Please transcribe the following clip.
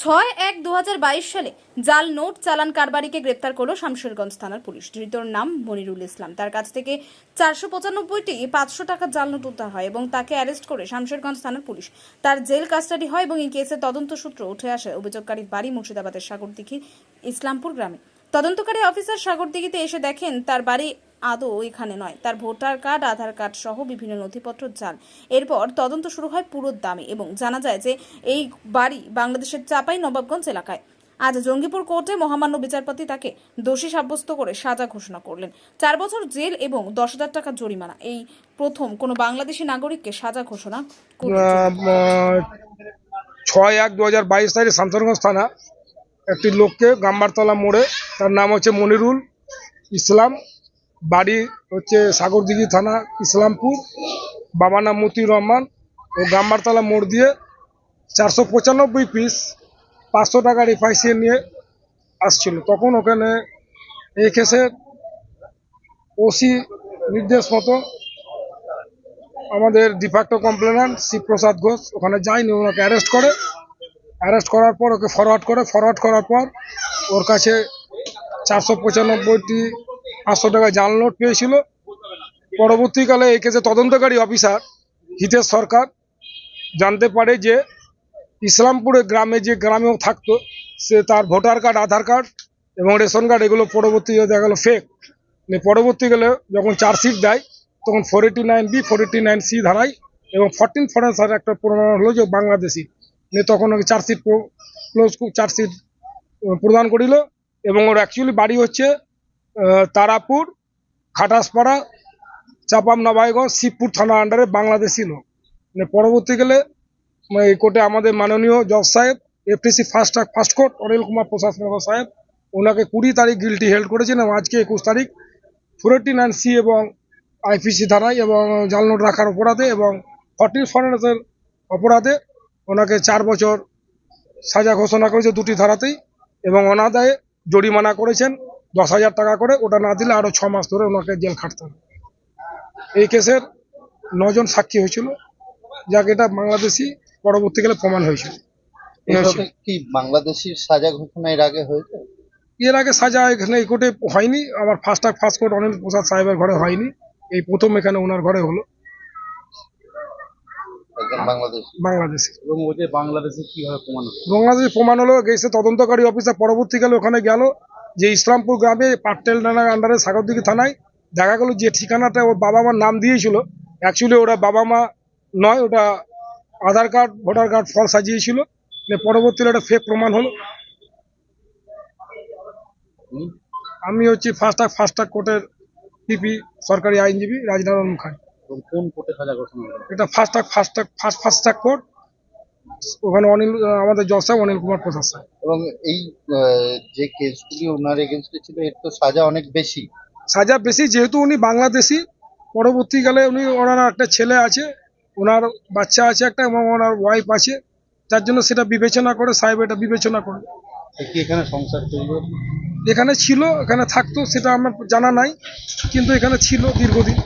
ছয় এক দু সালে জাল নোট চালান কারবারিকে গ্রেপ্তার করল শামশেরগঞ্জ থানার পুলিশ। ধৃতর নাম মনিরুল ইসলাম। তার কাছ থেকে চারশো পঁচানব্বইটি পাঁচশো টাকার জাল নোট উদ্ধার হয় এবং তাকে অ্যারেস্ট করে শামশেরগঞ্জ থানার পুলিশ। তার জেল কাস্টাডি হয় এবং এই কেসের তদন্ত সূত্র উঠে আসে। অভিযোগকারীর বাড়ি মুর্শিদাবাদের সাগরদিঘি ইসলামপুর গ্রামে। তদন্তকারী অফিসার সাগরদিঘিতে এসে দেখেন তার বাড়ি আদৌ এখানে নয়। তার ভোটার কার্ড, আধার কার্ড সহ বিভিন্ন নথিপত্র জাল এরপর তদন্ত শুরু হয় পুরো দামে এবং জানা যায় যে এই বাড়ি বাংলাদেশের চাপাই, নবাবগঞ্জ এলাকায়। আজ জঙ্গিপুর কোর্টে মহামান্য বিচারপতি তাকে দোষী সাব্যস্ত করে সাজা ঘোষণা করলেন। চার বছর জেল এবং দশ হাজার টাকা জরিমানা। এই প্রথম কোনো বাংলাদেশি নাগরিককে সাজা ঘোষণা ছয় এক দু হাজার বাইশ তারিখে শামসরগঞ্জ থানা। একটি লোককে গাম্বারতলা মোড়ে, তার নাম হচ্ছে মনিরুল ইসলাম। বাড়ি হচ্ছে সাগরদিঘি থানা, ইসলামপুর। বাবা নাম মতিউর রহমান ও গাম্বারতলা মোড় দিয়ে চারশো পঁচানব্বই পিস পাঁচশো টাকার এফআইসি নিয়ে আসছিল। তখন ওখানে এই কেসের ওসি নির্দেশ মতো আমাদের ডিফ্যাক্টো কমপ্লেনার শিবপ্রসাদ ঘোষ ওখানে যায়নি, ওনাকে অ্যারেস্ট করে। অ্যারেস্ট করার পর ওকে ফরওয়ার্ড করে। ফরওয়ার্ড করার পর ওর কাছে চারশো পঁচানব্বইটি পাঁচশো টাকা জাল নোট পেয়েছিল। পরবর্তীকালে এই কেসে তদন্তকারী অফিসার হিতেশ সরকার। জানতে পারে যে ইসলামপুরে গ্রামে যে গ্রামেও থাকতো, সে তার ভোটার কার্ড, আধার কার্ড এবং রেশন কার্ড এগুলো পরবর্তী দেখা গেলো ফেক পরবর্তীকালে যখন চার্জশিট দেয়, তখন four eighty nine B four eighty nine C ধারায় এবং ফরটিন ফরেন্সার একটা প্রমাণ হলো যে বাংলাদেশি। নিয়ে তখন ওকে চার্জশিট ক্লোজ চার্জশিট প্রদান করিল এবং ওর অ্যাকচুয়ালি বাড়ি হচ্ছে তারাপুর, খাটাসপাড়া চাপাম নবাইগঞ্জ শিবপুর থানা আন্ডারে বাংলাদেশি লোক। মানে পরবর্তীকালে মানে এই কোর্টে আমাদের মাননীয় জজ সাহেব, FTC first first court, Anil Kumar Prasad সাহেব, ওনাকে কুড়ি তারিখ গিলটি হেল্ড করেছেন এবং আজকে একুশ তারিখ ফোর এইটি নাইন সি এবং আইপিসি ধারায় এবং জাল নোট রাখার অপরাধে এবং ফর্টিন ফরেন্সের অপরাধে ওনাকে চার বছর সাজা ঘোষণা করেছে দুটি ধারাতেই এবং অনাদায়ে জরিমানা করেছেন। দশ হাজার টাকা করে ওটা না দিলে আরও ছ মাস ধরে ওনাকে জেল খাটতে হবে। এই কেসের নজন সাক্ষী হয়েছিল যাকে এটা বাংলাদেশি পরবর্তীকালে প্রমাণ হয়েছিল। কি বাংলাদেশির সাজা ঘোষণা এর আগে হয়েছে? এর আগে সাজা এখানে এই কোর্টে হয়নি আমার first first court Anil Prasad সাহেবের ঘরে হয়নি এই প্রথম এখানে ওনার ঘরে হলো। একজন বাংলাদেশি। বাংলাদেশি। এবং ওই যে বাংলাদেশে কীভাবে প্রমাণ হলো? বাংলাদেশে প্রমাণ হলো গেছে তদন্তকারী অফিসার পরবর্তীকালে ওখানে গেল যে ইসলামপুর গ্রামে পাটেল থানার আন্ডারে সাগরদিঘি থানায় দেখা গেল যে ঠিকানাটা ওর বাবা মার নাম দিয়েছিল। অ্যাকচুয়ালি ওরা বাবা মা নয় ওটা আধার কার্ড ভোটার কার্ড ফল সাজিয়েছিল। পরবর্তীতে পরবর্তীকালে ওটা ফেক প্রমাণ হলো। আমি হচ্ছি ফার্স্ট ফার্স্ট কোর্টের পিপি সরকারি আইনজীবী রাজনারায়ণ মুখার্জি। কোন কোর্টে সাজা ঘোষণা এটা first first first first court ওখানে অনিল আমাদের জজ সাহেব অনিল কুমার প্রসাদ সাহেব এবং এই যে কেসগুলি ওনার এগেনস্টে ছিল এর তো সাজা অনেক বেশি। সাজা বেশি যেহেতু উনি বাংলাদেশি পরবর্তীকালে উনি ওনার একটা ছেলে আছে ওনার বাচ্চা আছে একটা এবং ওনার ওয়াইফ আছে যার জন্য সেটা বিবেচনা করে সাহেব এটা বিবেচনা করে। এখানে সংসার এখানে ছিল এখানে থাকতো সেটা আমার জানা নাই কিন্তু এখানে ছিল দীর্ঘদিন।